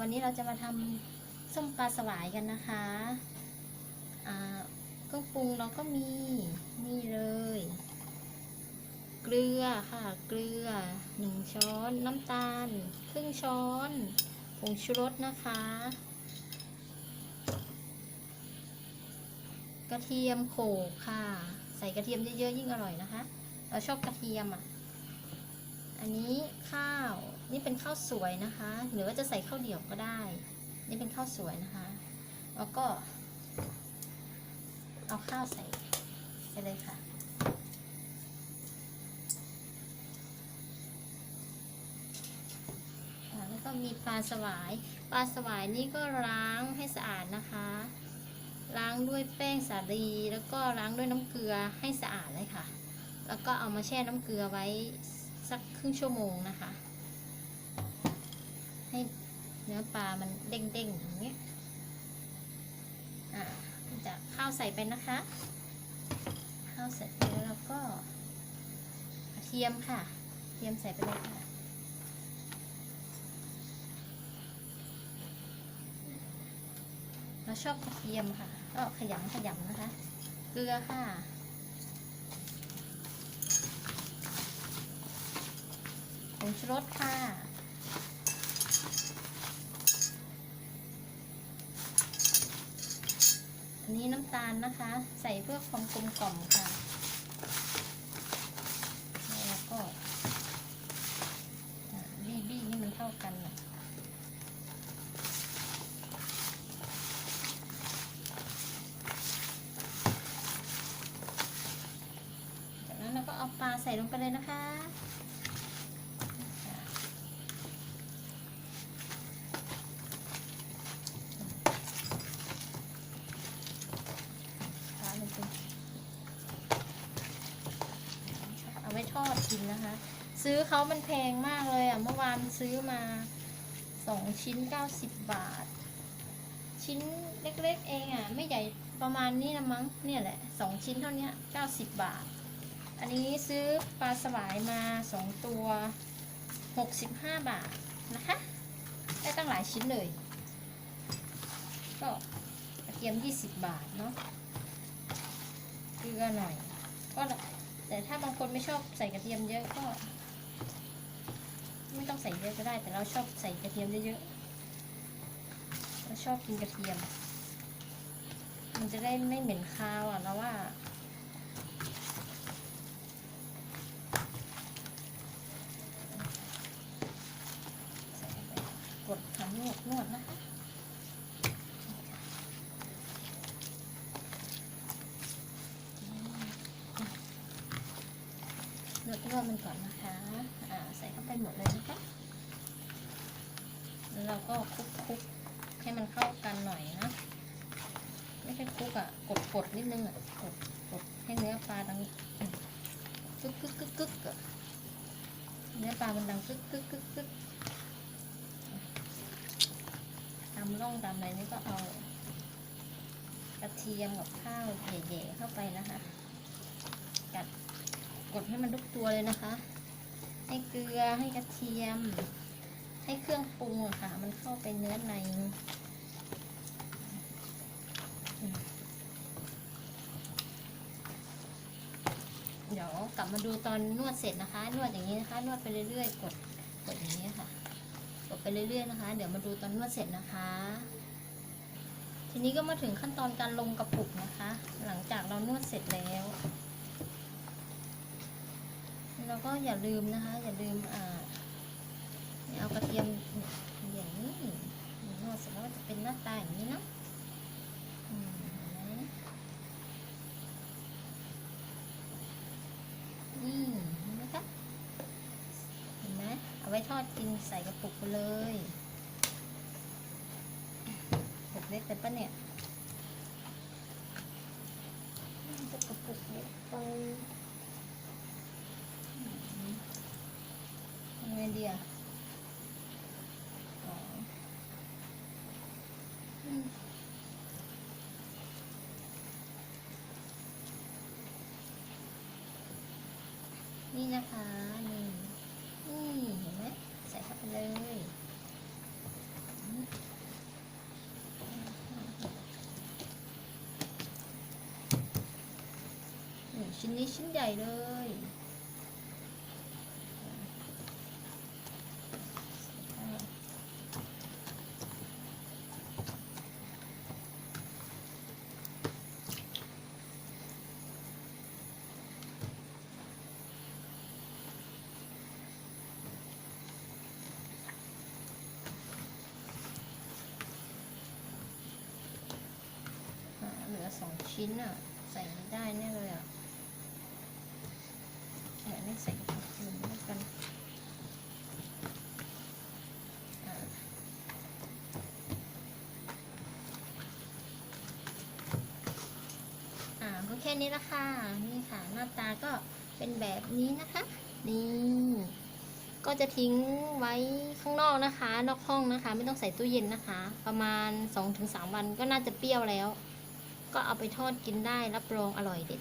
วันนี้เราจะมาทำส้มปลาสวายกันนะคะอ่าเครื่องปรุงเราก็มีนี่เลย เกลือค่ะ เกลือหนึ่งช้อนน้ำตาลครึ่งช้อนผงชูรสนะคะ กระเทียมโขลกค่ะ ใส่กระเทียมเยอะๆยิ่งอร่อยนะคะ เราชอบกระเทียมอะ อันนี้ข้าวนี่เป็นข้าวสวยนะคะ หรือว่าจะใส่ข้าวเดี่ยวก็ได้ นี่เป็นข้าวสวยนะคะ แล้วก็ เอาข้าวใส่ไปเลยค่ะแล้วก็มีปลาสวาย ปลาสวายนี่ก็ล้างให้สะอาดนะคะ ล้างด้วยแป้งสาลี แล้วก็ล้างด้วยน้ำเกลือให้สะอาดเลยค่ะ แล้วก็เอามาแช่น้ำเกลือไว้ สักครึ่งชั่วโมงนะคะ ให้เนื้อปลามันเด้งๆอย่างเงี้ยอ่าจะข้าวใส่ไปนะคะ ข้าวใส่ไปแล้วก็กระเทียมค่ะกระเทียมใส่ไปเลยค่ะเราชอบกระเทียมค่ะ ก็ขยำขยำนะคะ เกลือค่ะ งชูรสค่ะ อันนี้น้ำตาลนะคะ ใส่เพื่อความกลมกล่อมค่ะ แล้วก็บี้บี้ให้มันเท่ากันนะจากนั้นเราก็เอาปลาใส่ลงไปเลยนะคะ ปลามันเป็นเอาไว้ ทอดกินนะคะ ซื้อเขามันแพงมากเลยอะ เมื่อวานซื้อมาสองชิ้นเก้าสิบบาท ชิ้นเล็กๆเองอะ ไม่ใหญ่ประมาณนี้นะมั้งเนี่ยแหละสองชิ้นเท่านี้เก้าสิบบาท อันนี้ซื้อปลาสวายมาสองตัวหกสิบห้าบาทนะคะ ได้ตั้งหลายชิ้นเลย ก็กระเทียมยี่สิบบาทเนาะเกลือหน่อย ก็ แต่ถ้าบางคนไม่ชอบใส่กระเทียมเยอะก็ ไม่ต้องใส่เยอะก็ได้ แต่เราชอบใส่กระเทียมเยอะๆเราชอบกินกระเทียม มันจะได้ไม่เหม็นคาวอะแล้วว่าใส่ไปกดทำนวดนวดนะคะ นวดนวดมันก่อนนะคะอ่าใส่เข้าไปหมดเลยนะคะแล้วเราก็คลุกคลุกให้มันเข้ากันหน่อยนะ ไม่ใช่คลุกอะ กดกดนิดนึงอะ กดกดให้เนื้อปลาดังกึกกึกกึกกึกเนื้อปลามันดังกึกกึกกึกกึกตามร่องตามอะไรนี่ก็เอา กระเทียมกับข้าวแย่ๆเข้าไปนะคะ ดให้มันทุกตัวเลยนะคะ ให้เกลือให้กระเทียม ให้เครื่องปรุงอะค่ะ มันเข้าไปเนื้อในเดี๋ยวกลับมาดูตอนนวดเสร็จนะคะ นวดอย่างนี้นะคะ นวดไปเรื่อยๆ กดกดอย่างนี้ค่ะ กดไปเรื่อยๆนะคะ เดี๋ยวมาดูตอนนวดเสร็จนะคะ ทีนี้ก็มาถึงขั้นตอนการลงกระปุกนะคะ หลังจากเรานวดเสร็จแล้ว แล้วก็อย่าลืมนะคะ อย่าลืมอ่าเอากระเทียมอย่างนี้นวดเสร็จแล้วจะเป็นหน้าตาอย่างนี้เนาะอืมเห็นไหมนี่เห็นไหมคะเห็นไหมเอาไว้ทอดกินใส่กระปุกไปเลยกระปุกเล็กแต่ปะเนี่ยกระปุกเล็กไป ดียนี่นะคะ นี่ นี่เห็นไหมใส่เข้าไปเลยชิ้นนี้ชิ้นใหญ่เลย สองชิ้นอะ ใส่ไม่ได้แน่เลยอะแหมไม่ใส่ถุงมือแล้วกันอ่าอ่าก็แค่นี้ละค่ะ นี่ค่ะหน้าตาก็เป็นแบบนี้นะคะ นี่ก็จะทิ้งไว้ข้างนอกนะคะ นอกห้องนะคะ ไม่ต้องใส่ตู้เย็นนะคะ ประมาณ 2-3 วันก็น่าจะเปรี้ยวแล้ว ก็เอาไปทอดกินได้รับรองอร่อยเด็ด